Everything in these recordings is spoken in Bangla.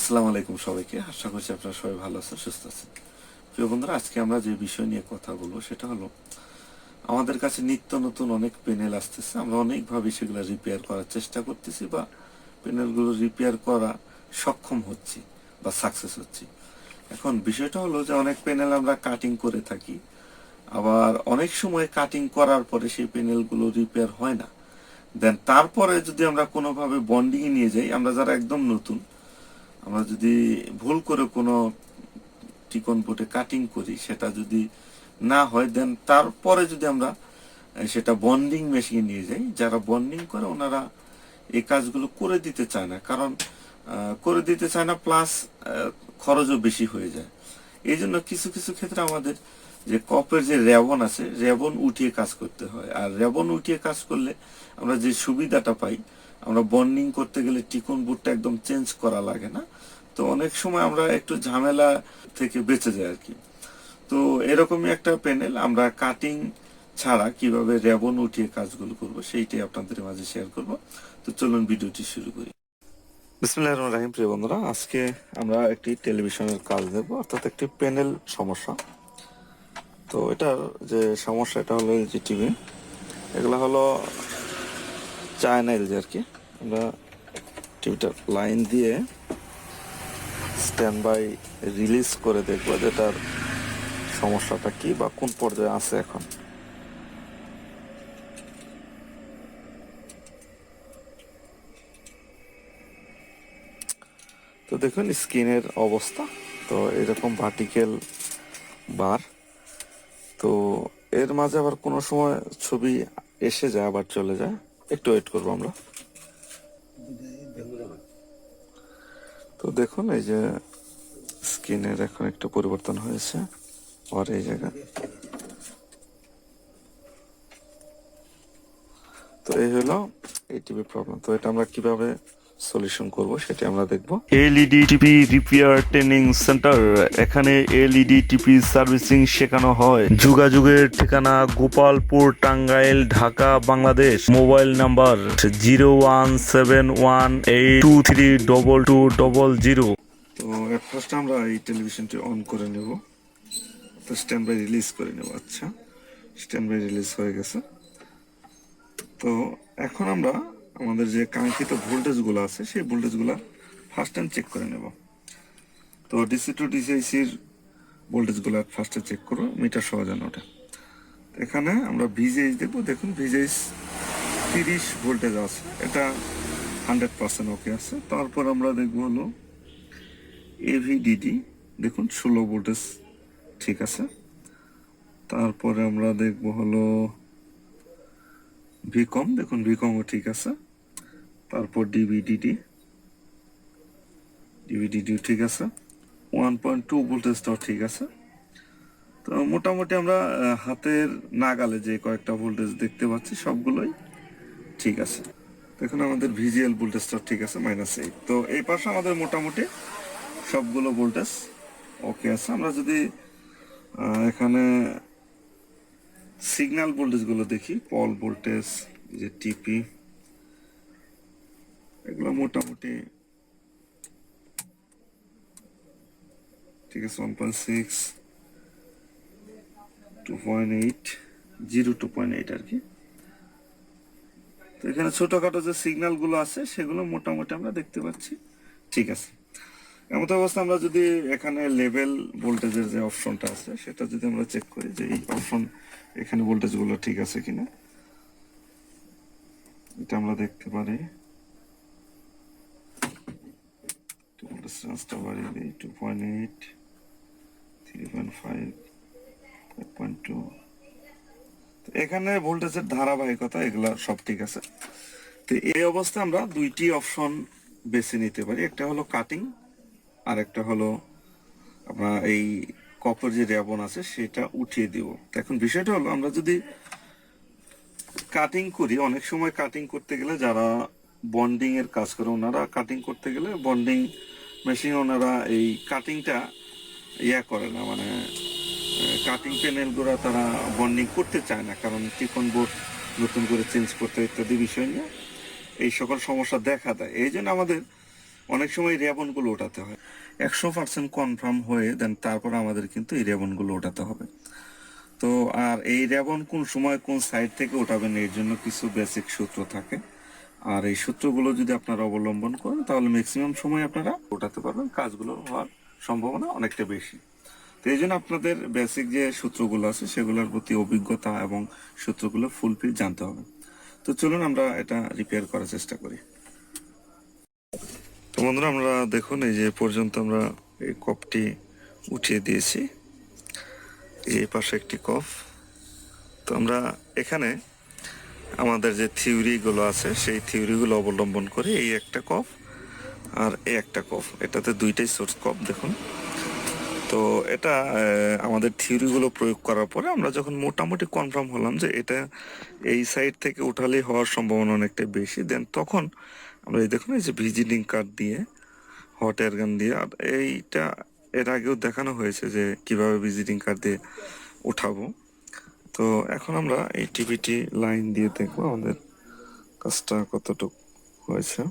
আসসালামু আলাইকুম সবাইকে। আশা করছি আপনারা সবাই ভালো আছেন, সুস্থ আছেন। প্রিয় বন্ধুরা, আজকে আমরা যে বিষয় নিয়ে কথা বলব সেটা হলো, আমাদের কাছে নিত্য নতুন অনেক প্যানেল আসতেছে। আমরা অনেকভাবে সেগুলো রিপেয়ার করার চেষ্টা করতেছি বা প্যানেলগুলো রিপেয়ার করা সক্ষম হচ্ছি বা সাকসেস হচ্ছি। এখন বিষয়টা হলো যে অনেক প্যানেল আমরা কাটিং করে থাকি, আবার অনেক সময় কাটিং করার পরে সেই প্যানেলগুলো রিপেয়ার হয় না। দেন তারপরে যদি আমরা কোনোভাবে বন্ডিং নিয়ে যাই, আমরা যারা একদম নতুন আমরা যদি ভুল করে কোনো টিকন বোর্ডে কাটিং করি, সেটা যদি না হয় দেন তারপরে যদি আমরা সেটা বন্ডিং মেশিনে নিয়ে যাই, যারা বন্ডিং করে ওনারা এই কাজগুলো করে দিতে চায় না। কারণ করে দিতে চায় না প্লাস খরচও বেশি হয়ে যায়। এই জন্য কিছু কিছু ক্ষেত্রে আমাদের যে কপের যে রেবন আছে, রেবন উঠিয়ে কাজ করতে হয়। আর রেবন উঠিয়ে কাজ করলে আমরা যে সুবিধাটা পাই আমরা বন্ডিং করতে গেলে টিকন বুটটা একদম চেঞ্জ করা লাগে না। তো অনেক সময় আমরা একটু ঝামেলা থেকে বেঁচে যাই আর কি তো এরকমই একটা প্যানেল আমরা কাটিং ছাড়া কীভাবে রেবন উঠিয়ে কাজগুলো করব সেইটাই আপনাদের মাঝে শেয়ার করব। তো চলুন ভিডিওটি শুরু করি। বিসমুল্লাহ রহমান রাহিম, প্রিয় বন্ধুরা, আজকে আমরা একটি টেলিভিশনের কাজ দেখব অর্থাৎ একটি প্যানেল সমস্যা। তো এটার যে সমস্যা, এটা হলো এলজি টিভি এগুলো হলো চায়না এলজি আর কি। আমরা টিভিটা লাইন দিয়ে স্ট্যান্ড বাই রিলিজ করে দেখব যেটার সমস্যাটা কি বা কোন পর্যায়ে আছে এখন। তো দেখুন স্ক্রিনের অবস্থা। তো এরকম ভার্টিক্যাল বার তো এর মাঝে আবার কোনো সময় ছবি এসে যায় আবার চলে যায়। একটু ওয়েট করব আমরা। তো দেখুন, এই যে স্কিনের এখন একটু পরিবর্তন হয়েছে, আর এই জায়গা। তো এই হলো এই টিভি প্রবলেম তো এটা আমরা কীভাবে সলিউশন করব সেটা আমরা দেখব। LED TV repair training centre এখানে এলইডি টিভি সার্ভিসিং শেখানো হয়। যোগাযোগের ঠিকানা Gopalpur Tangail Dhaka Bangladesh. Mobile number zero one seven one eight two three double two double zero. তো ফার্স্ট আমরা এই টেলিভিশনটি অন করে নেব। তো স্ট্যান্ড বাই রিলিজ করে নেব আচ্ছা। স্ট্যান্ড বাই রিলিজ হয়ে গেছে। তো এখন আমরা আমাদের যে কাঙ্ক্ষিত ভোল্টেজগুলো আছে, সেই ভোল্টেজগুলো ফার্স্ট টাইম চেক করে নেব। তো ডিসি টু ডিসিআইসির ভোল্টেজগুলো ফার্স্টে চেক করো মিটার সহ যেন ওটা এখানে আমরা ভিজেইচ দেখব, দেখুন ভিজেইচ তিরিশ ভোল্টেজ আছে, এটা হান্ড্রেড পার্সেন্ট ওকে আছে। তারপর আমরা দেখব হলো এভিডিডি দেখুন ষোলো ভোল্টেজ ঠিক আছে। তারপরে আমরা দেখব হলো ভিকম দেখুন ভিকমও ঠিক আছে। তারপর ডিভিডিডি ডিভিডিডি ঠিক আছে। ওয়ান পয়েন্ট টু ভোল্টেজটাও ঠিক আছে। তো মোটামুটি আমরা হাতের নাগালে যে কয়েকটা ভোল্টেজ দেখতে পাচ্ছি, সবগুলোই ঠিক আছে। দেখুন আমাদের ভিজিএল ভোল্টেজটা ঠিক আছে মাইনাস এইট তো এই পাশে আমাদের মোটামুটি সবগুলো ভোল্টেজ ওকে আছে। আমরা যদি এখানে সিগন্যাল ভোল্টেজগুলো দেখি পল ভোল্টেজ যে টিপি এগুলো মোটামুটি ঠিক আছে one point six two point eight zero two point eight আর কি। তো এখানে ছোটোখাটো যে সিগন্যালগুলো আছে, সেগুলো মোটামুটি আমরা দেখতে পাচ্ছি। ঠিক আছে। এমত অবস্থা আমরা যদি এখানে লেভেল ভোল্টেজের যে অপশনটা আছে, সেটা যদি আমরা চেক করি যে এই অপশন এখানে ভোল্টেজগুলো ঠিক আছে কিনা। এটা আমরা দেখতে পারি। চেঞ্জটা বাড়িয়ে দিই টু পয়েন্ট এখানে ভোল্টেজের ধারাবাহিকতা, এগুলা সব ঠিক আছে। তো এই অবস্থায় আমরা দুইটি অপশন বেছে নিতে পারি। একটা হলো কাটিং আর একটা হলো আমরা এই কপর যে রেবন আছে, সেটা উঠিয়ে দিব। এখন বিষয়টা হলো, আমরা যদি কাটিং করি, অনেক সময় কাটিং করতে গেলে যারা বন্ডিং এর কাজ করে, ওনারা কাটিং করতে গেলে বন্ডিং মেশিন ওনারা এই কাটিংটা ইয়া করে না মানে কাটিং প্যানেলগুলা তারা বন্ডিং করতে চায় না, কারণ টিফন বোর্ড নতুন করে চেঞ্জ করতে ইত্যাদি বিষয় নিয়ে এই সকল সমস্যা দেখা দেয়। এই জন্য আমাদের অনেক সময় রেবনগুলো ওঠাতে হয়। একশো পার্সেন্ট কনফার্ম হয়ে দেন তারপর আমাদের কিন্তু এই রেবনগুলো ওঠাতে হবে। তো আর এই রেবন কোন সময় কোন সাইড থেকে ওঠাবেন, এর জন্য কিছু বেসিক সূত্র থাকে। আর এই সূত্রগুলো যদি আপনারা অবলম্বন করেন, তাহলে ম্যাক্সিমাম সময় আপনারা ওঠাতে পারবেন, কাজগুলো হওয়ার সম্ভাবনা অনেকটা বেশি। তো এই জন্য আপনাদের বেসিক যে সূত্রগুলো আছে, সেগুলোর প্রতি অভিজ্ঞতা এবং সূত্রগুলো ফুলফিল জানতে হবে। তো চলুন আমরা এটা রিপেয়ার করার চেষ্টা করি। তো বন্ধুরা, আমরা দেখুন, এই যে পর্যন্ত আমরা এই কপটি উঠিয়ে দিয়েছি। এই পাশে একটি কফ তো আমরা এখানে আমাদের যে থিওরিগুলো আছে, সেই থিওরিগুলো অবলম্বন করে এই একটা কফ আর এই একটা কফ। এটাতে দুইটাই সোর্স কফ, দেখুন। তো এটা আমাদের থিওরিগুলো প্রয়োগ করার পরে আমরা যখন মোটামুটি কনফার্ম হলাম যে এটা এই সাইড থেকে উঠালেই হওয়ার সম্ভাবনা অনেকটা বেশি দেন তখন আমরা এই দেখুন এই যে ভিজিটিং কার্ড দিয়ে হট এয়ার গান দিয়ে, আর এইটা এর আগেও দেখানো হয়েছে যে কীভাবে ভিজিটিং কার্ড দিয়ে উঠাবো। তো এখন আমরা এই টিভিটি লাইন দিয়ে দেখব আমাদের কাজটা কতটুকু হয়েছে।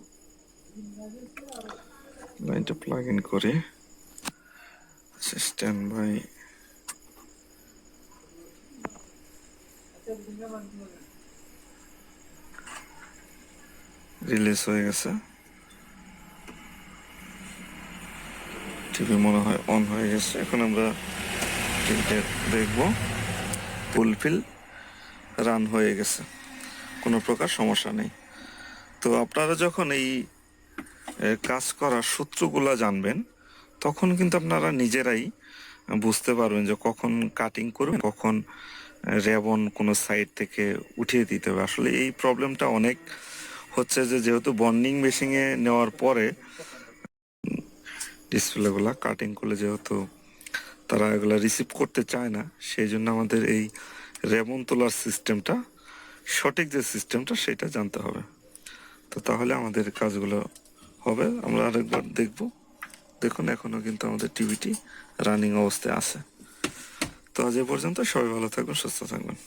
লাইনটা প্লাগ ইন করে স্ট্যান্ড বাই রিলিজ হয়ে গেছে। টিভি মনে হয় অন হয়ে গেছে। এখন আমরা টিভিটা দেখব। ফুলফিল রান হয়ে গেছে। কোনো প্রকার সমস্যা নেই। তো আপনারা যখন এই কাজ করার সূত্রগুলা জানবেন, তখন কিন্তু আপনারা নিজেরাই বুঝতে পারবেন যে কখন কাটিং করবেন, কখন রেবন কোনো সাইড থেকে উঠিয়ে দিতে হবে। আসলে এই প্রবলেমটা অনেক হচ্ছে যে যেহেতু বন্ডিং মেশিনে নেওয়ার পরে ডিসপ্লেগুলা কাটিং করলে যেহেতু তারা এগুলো রিসিভ করতে চায় না সেই জন্য আমাদের এই রেমন তোলার সিস্টেমটা সঠিক যে সিস্টেমটা সেটা জানতে হবে। তো তাহলে আমাদের কাজগুলো হবে, আমরা আরেকবার দেখব। দেখুন এখনও কিন্তু আমাদের টিভিটি রানিং অবস্থায় আছে। তো আজ এ পর্যন্ত সবাই ভালো থাকবেন সুস্থ থাকবেন